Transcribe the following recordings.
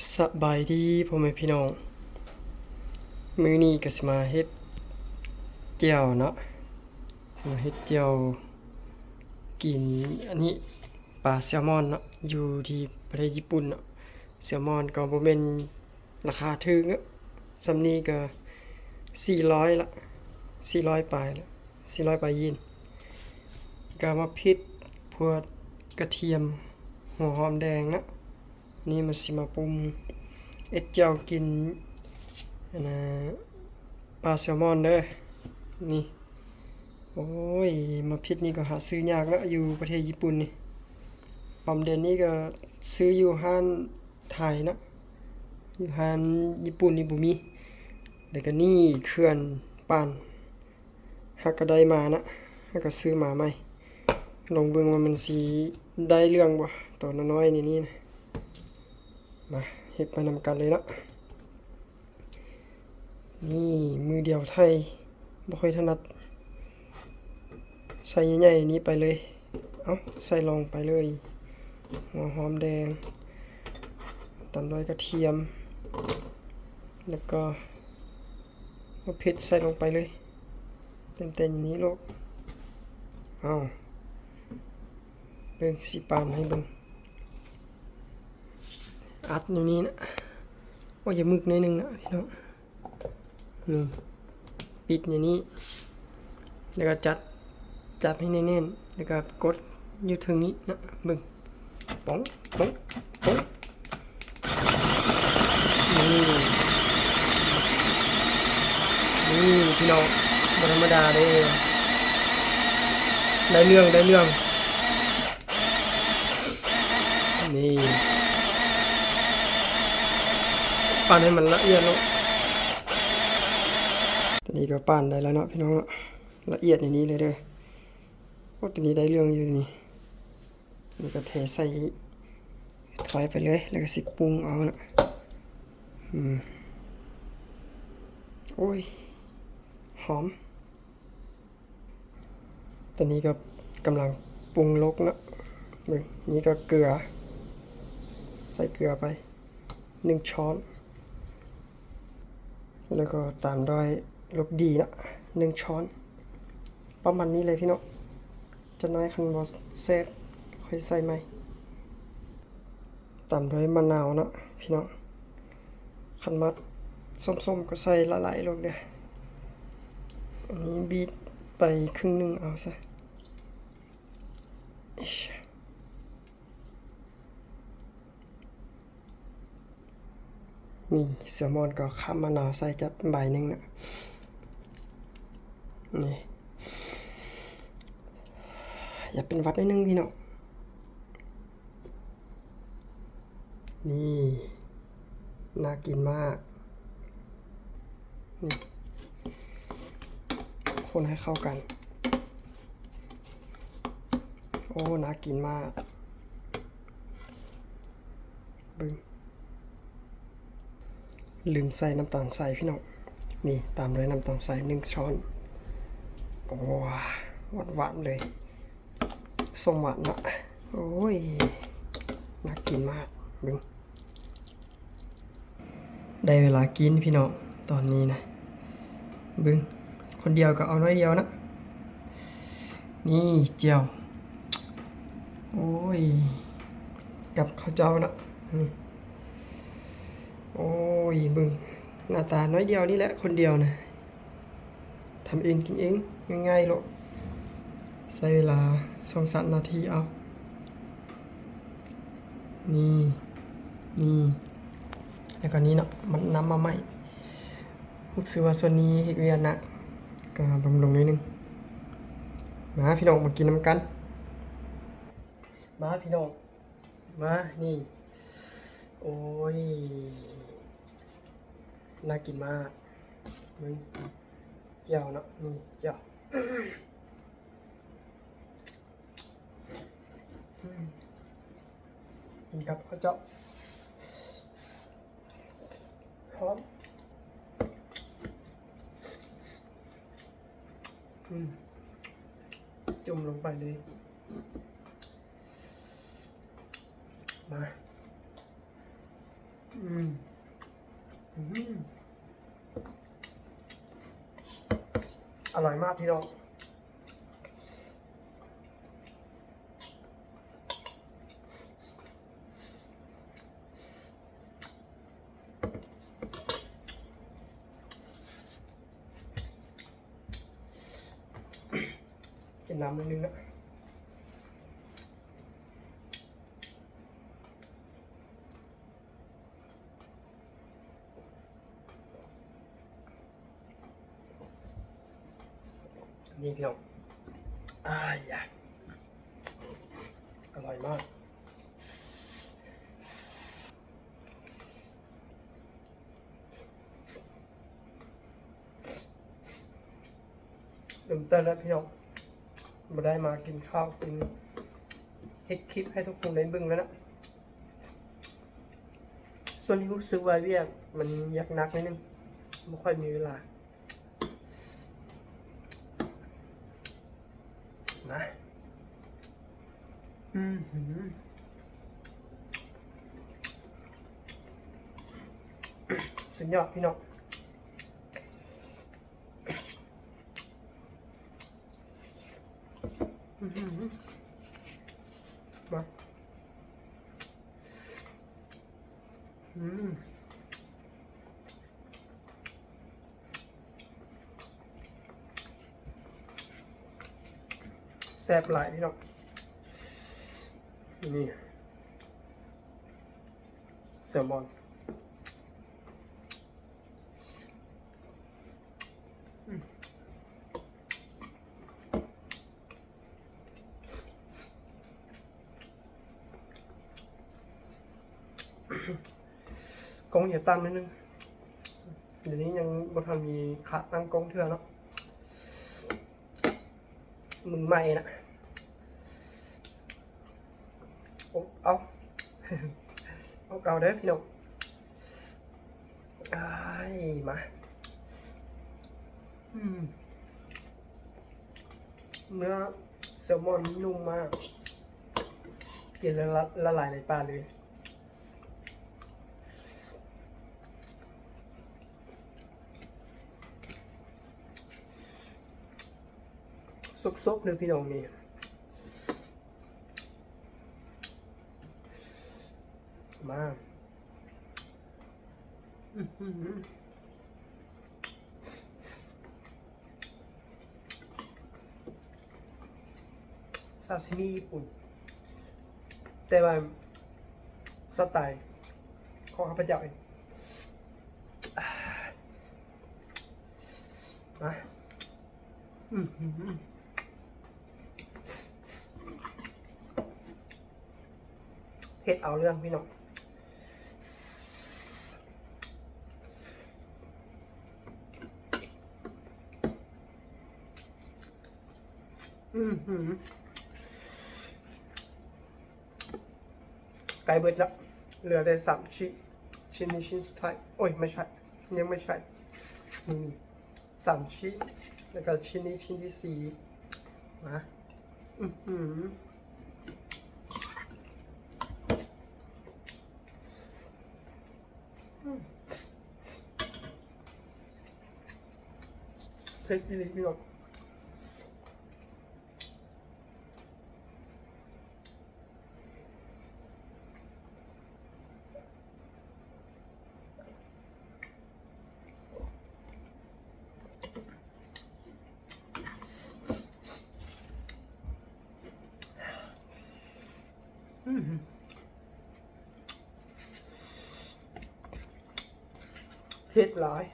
สบายดีพ่อแม่พี่น้อง มื้อนี้ก็สิมาเฮ็ดเจียวเนาะสิมาเฮ็ดเจียวกินอันนี้ปลาแซลมอนเนาะอยู่ที่ประเทศญี่ปุ่นเนาะแซลมอนก็บ่แม่นราคาถึงอะซำนี้ก็400ละ400ปลายละ400ปลายยินก็มาพริกพวกกระเทียมหัวหอมแดงนะ นี่มันสิมาปรุงเอ็ดเจียวกินนะปลาแซลมอนเด้อนี่โอ้ยมาพิษนี่ก็หาซื้อยากแล้วอยู่ประเทศญี่ปุ่นนี่ปอมเดนนี่ก็ซื้ออยู่ห้านไทยนะอยู่ห้านญี่ปุ่นนี่บ่มีแล้วก็นี่เขื่อนปานฮักก็ได้มานะฮักก็ซื้อมาใหม่ลองเบิ่งว่ามันสิได้เรื่องบ่ตัวน้อยๆนี่นี่นะ มาเฮ็ดไปนำกันเลยเนาะนี่มือเดียวไทยบ่ค่อยถนัด ใส่ใหญ่ๆนี้ไปเลย เอาใส่ลงไปเลย หัวหอมแดงตามด้วยกระเทียม แล้วก็มะเผ็ดใส่ลงไปเลย เต็มๆอย่างนี้ลูกเอาเบิ่งสิปานให้เบิ่ง อัดอยู่นี้นะว่าอย่ามึกนิดนึงนะพี่น้องนี่ปิดอย่างนี้ แล้วก็จัดจับให้แน่นๆแล้วก็กดอยู่ถึงนี้นะบึงป๋องป๋องป๋องนี่นี่พี่น้องธรรมดาเด้ได้เรื่องได้เรื่องนี่ ปั้นให้มันละเอียดลงตอนนี้ก็ปั้นได้แล้วเนาะพี่น้องเนาะละเอียดอย่างนี้เลยเด้อโอ้ตอนนี้ได้เรื่องอยู่นี่นี่ก็เทใส่ถอยไปเลย แล้วก็สิปรุงเอาละอืมโอ้ย หอม ตอนนี้ก็กำลังปรุงลกนะนี่นี่ก็เกลือ ใส่เกลือไปหนึ่งช้อน แล้วก็ตามด้วยลูกดีนะหนึ่งช้อน ประมาณนี้เลยพี่น้องจะน้อยคันบอสเซตค่อยใส่ไหมตามด้วยมะนาวนะพี่น้องคันมัดส้มๆก็ใส่ละลายลงเดียอันนี้บีทไปครึ่งหนึ่งเอาซะอิ๊ช นี่แซลมอนก็ข้ามมะนาวใส่จัดใบหนึ่งนะนี่อย่าเป็นวัดนิดนึงพี่น้องนี่น่ากินมากนี่คนให้เข้ากัน โอ้น่ากินมากบึ้ง ลืมใส่น้ำตาลใส่พี่น้องนี่ตามด้วยน้ำตาลใส่หนึ่งช้อนโอ้หวานหวานๆเลยส้มหวานนะโอ้ยน่ากินมากบึงได้เวลากินพี่น้องตอนนี้นะบึงคนเดียวก็เอาน้อยเดียวนะ นี่เจียว โอ้ย กับข้าวเจ้านะนี่ ยบึงหน้าตาน้อยเดียวนี่แหละคนเดียวนะทำเองกินเองง่ายๆหรอกใช้เวลาสองสามนาทีเอา นี่ นี่ แล้วก็นี้เนาะ มันน้ำมาใหม่ลูกซื้อว่าส่วนนี้เฮ็ดเวียนนักก็บำรุงนิดนึง มาพี่น้องมากินน้ำกัน มาพี่น้อง มา นี่ โอ้ย น่ากินมากมึงเจียวเนาะนี่เจียวอืมกินกับข้าวเจ้าหอมอืมจุ่มลงไปเลย มา อืมอืม อร่อยมากพี่น้องกินน้ำนิดนึงนะ นี่พี่น้องอ้ายอร่อยมากเริ่มต้นแล้วพี่น้องมาได้มากินข้าวกินเฮ็ดคลิปให้ทุกคนได้บึ้งแล้วนะ ส่วนที่รู้สึกว่าเวียกมันยักหนักนิดนึงไม่ค่อยมีเวลา นะ อืมสุดยอดพี่น้องมาอืมแซ่บหลายพี่น้อง นี่แซลมอนอืมกงอย่าตั้งนิดนึง เดี๋ยวนี้ยังบ่ทันมีขาตั้งกงเทื่อเนาะมึงใหม่นะโอ้เอา เอาเก่าเด้อพี่น้องไอ้มาเนื้อแซลมอนนุ่มมาก กินแล้วละลายในปากเลยซกๆเลยพี่น้องนี่ มาอื้อหือซาซิมิญี่ปุ่น แต่ว่าสไตล์ของข้าพเจ้าเองอ่ามาอือหือเผ็ดเอาเรื่องพี่น้อง อือหือไก่เบิดแล้วเหลือแต่สามชิ้น ชิ้นนี้ชิ้นสุดท้าย โอ้ย ไม่ใช่ ยังไม่ใช่สามชิ้น แล้วก็ชิ้นนี้ชิ้นที่สี่มาอือหือเผ็ดอีหลีพี่น้อง เผ็ดหลาย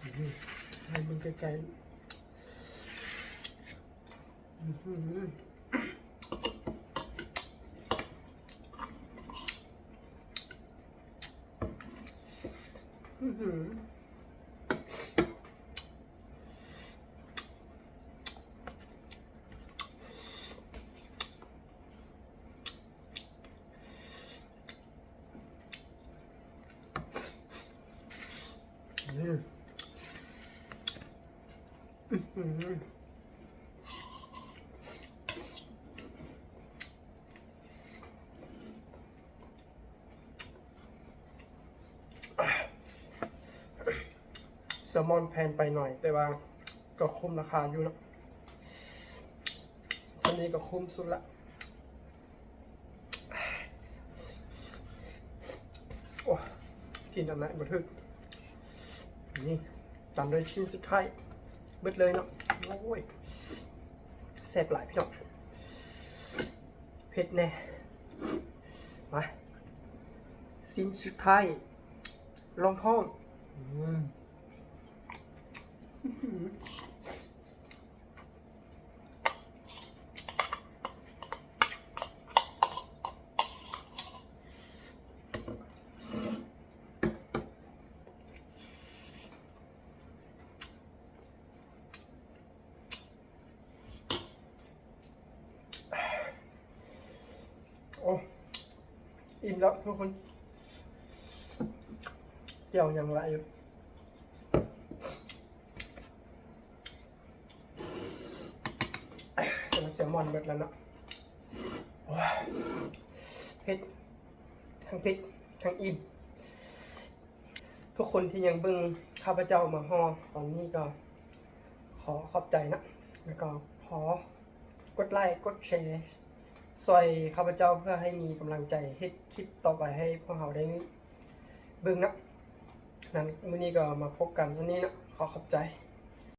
อื้อยให้มันไกลๆอือหือ แซลมอนแพนไปหน่อย แต่ว่าก็คุ้มราคาอยู่นะชั้นนี้ก็คุ้มสุดละโอ้กินอันไหนบ่ทึกนี่ตามด้วยชิ้นสุดท้าย เบิดเลยเนาะโอ้ยแซ่บหลายพี่น้องเผ็ดแน่มาสิ้นสุดท้ายลองท้องอืม โอ้อิ่มแล้วทุกคนเจียวยังละอยู่แต่มันแซลมอนเบิดแล้วเนาะเผ็ดทั้งเผ็ดทั้งอิ่มทุกคนที่ยังเบิ่งข้าพเจ้ามาห่อตอนนี้ก็ ขอขอบใจนะ แล้วก็ขอกดไลค์กดแชร์ ซอยข้าพเจ้าเพื่อให้มีกำลังใจให้คลิปต่อไปให้พวกเราได้เบิ่งนะนั้นมื้อนี้ก็มาพบกันซะนี้นะขอขอบใจ